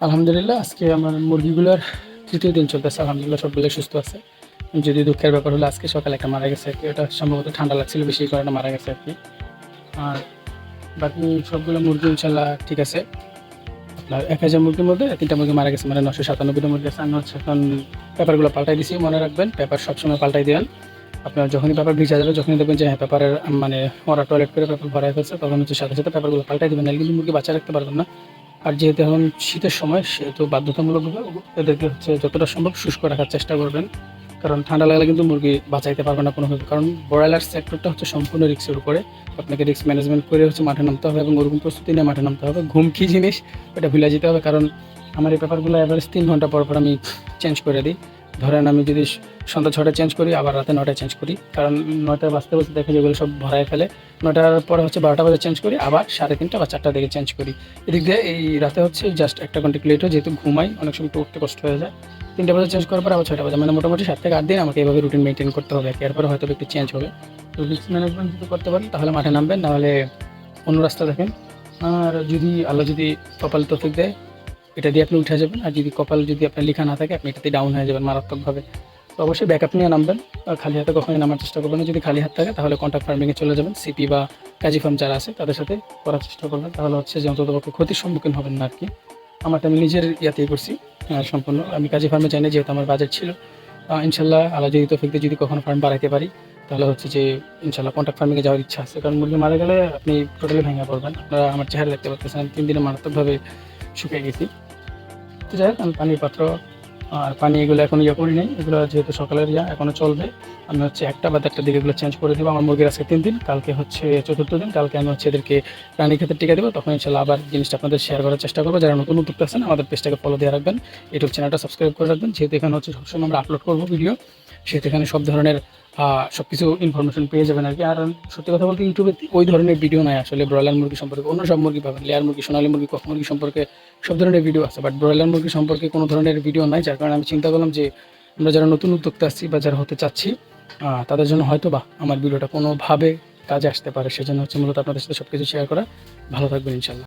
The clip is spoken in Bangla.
আলহামদুলিল্লাহ, আজকে আমার মুরগিগুলোর তৃতীয় দিন চলতেছে। আলহামদুলিল্লাহ সবগুলো সুস্থ আছে। যদি দুঃখের ব্যাপার হলো, আজকে সকালে একটা মারা গেছে আর কি। ওটা সম্ভবত ঠান্ডা লাগছিল, বেশি করে কারণে মারা গেছে আর কি। আর বাকি সবগুলো মুরগি ইনশাল্লাহ ঠিক আছে। আপনার এক হাজার মুরগির মধ্যে তিনটা মুরগি মারা গেছে মানে নশো সাতানব্বইটা মুরগি আছে। আমি হচ্ছে এখন পেপারগুলো পাল্টাই দিছি, মনে রাখবেন, পেপার সবসময় পাল্টাই দেন আপনার যখনই পেপার ভিজা যাবে, যখনই দেখবেন যে হ্যাঁ পেপারের মানে ওরা টয়লেট করে পেপার ভরাই হয়েছে তখন হচ্ছে সাথে সাথে পেপারগুলো পাল্টাই দেবেন। নাহলে কিন্তু মুরগি বাচ্চা রাখতে পারবেন না। আর যেহেতু এখন শীতের সময়, সেহেতু বাধ্যতামূলকভাবে এদেরকে হচ্ছে যতটা সম্ভব শুষ্ক রাখার চেষ্টা করবেন। কারণ ঠান্ডা লাগলে কিন্তু মুরগি বাঁচাইতে পারবে না কোনোভাবে। কারণ ব্রয়লার সেক্টরটা হচ্ছে সম্পূর্ণ রিক্সের উপরে। আপনাকে রিক্স ম্যানেজমেন্ট করে হচ্ছে মাঠে নামতে হবে এবং ওরকম প্রস্তুতি নিয়ে মাঠে নামতে হবে। ঘুম কী জিনিস, ওটা ভুলে যেতে হবে। কারণ আমার এই পেপারগুলো অ্যাভারেজ তিন ঘণ্টা পর পর আমি চেঞ্জ করে দিই। ধরেন আমি যদি সন্ধ্যা ছটায় চেঞ্জ করি, আবার রাতে নটায় চেঞ্জ করি। কারণ নটায় বাজতে বাজতে দেখে যেগুলো সব ভরায় ফেলে। নটার পরে হচ্ছে বারোটা বাজে চেঞ্জ করি, আবার সাড়ে তিনটা বা চারটা দিকে চেঞ্জ করি। এদিক দিয়ে এই রাতে হচ্ছে জাস্ট একটা ঘণ্টা লেট হয়, যেহেতু ঘুমাই, অনেক সময় উঠতে কষ্ট হয়ে যায়। তিনটা বাজে চেঞ্জ করার পর আবার ছয়টা বাজে। মানে মোটামুটি সাত থেকে আট দিন আমাকে এভাবে রুটিন মেনটেন করতে হবে এরপরে হয়তো একটু চেঞ্জ হবে। তো রিস্ক ম্যানেজমেন্ট যদি করতে পারেন, তাহলে মাঠে নামবেন। নাহলে অন্য রাস্তা দেখেন। আর যদি আল্লাহ যদি কপাল তফিক দেয় এটা দিয়ে আপনি উঠে যাবেন আর যদি কপাল যদি আপনার লেখা না থাকে, আপনি এটাতে ডাউন হয়ে যাবেন মারাত্মকভাবে। তো অবশ্যই ব্যাকআপ নিয়ে নামবেন খালি হাতে কখনোই নামার চেষ্টা করবেন যদি খালি হাত থাকে, তাহলে কন্ট্রাক্ট ফার্মিংয়ে চলে যাবেন। সিপি বা কাজী ফার্ম যারা আছে, তাদের সাথে করার চেষ্টা করবেন। তাহলে হচ্ছে যে অন্তত পক্ষে ক্ষতির সম্মুখীন হবেন না আর কি। আমারটা আমি নিজের ইয়াতেই করছি সম্পূর্ণ। আমি কাজী ফার্মে জানি যেহেতু আমার বাজেট ছিল। ইনশাল্লাহ আল্লাহ যদি তফিক দিয়ে, যদি কখনো ফার্ম বাড়াইতে পারি, তাহলে হচ্ছে যে ইনশাল্লাহ কন্ট্রাক্ট ফার্মিংয়ে যাওয়ার ইচ্ছা আছে। কারণ মুরগি মারা গেলে আপনি টোটালি ভেঙে পড়বেন। আপনারা আমার চেহারা দেখতে পাচ্ছেন তিন দিনে মারাত্মকভাবে শুকিয়ে গেছি। তো যাই হোক আমি পানির পাত্র, আর পানি এগুলো এখন ইয়ে করি নাই। এগুলো যেহেতু সকালের ইয়া এখনও চলবে। আমি হচ্ছে একটা বা দেড়টা দিকে এগুলো চেঞ্জ করে দেবো। আমার মুরগির আজকে তিন দিন, কালকে হচ্ছে চতুর্থ দিন। কালকে আমি হচ্ছে এদেরকে প্রাণী ক্ষেত্রে টিকা দেবো। তখন ইনশাল্লাহ আবার জিনিসটা আপনাদের শেয়ার করার চেষ্টা করব। যারা নতুন উদ্যোক্তা আছেন, আমাদের পেজটাকে ফলো দিয়ে রাখবেন। ইউটিউব চ্যানেলটা সাবস্ক্রাইব করে রাখবেন। যেহেতু এখানে হচ্ছে সবসময় আমরা আপলোড করব ভিডিও সেহেতু এখানে সব ধরনের সব কিছু ইনফরমেশন পেয়ে যাবেন আর কি। আর সত্যি কথা বলতে ইউটিউবে ওই ধরনের ভিডিও নাই আসলে ব্রয়লার মুরগি সম্পর্কে। অন্য সব মুরগি পাবেন। লেয়ার মুরগি, সোনালী মুরগি কক মুরগি সম্পর্কে সব ধরনের ভিডিও আছে। বাট ব্রয়লার মুরগি সম্পর্কে কোনো ধরনের ভিডিও নাই, যার কারণে আমি চিন্তা করলাম যে আমরা যারা নতুন উদ্যোক্তা আসছি বা যারা হতে চাচ্ছি তাদের জন্য হয়তো বা আমার ভিডিওটা কোনোভাবে কাজে আসতে পারে। সেজন্য হচ্ছে মূলত আপনাদের সাথে সব কিছু শেয়ার করা। ভালো থাকবেন ইনশাল্লাহ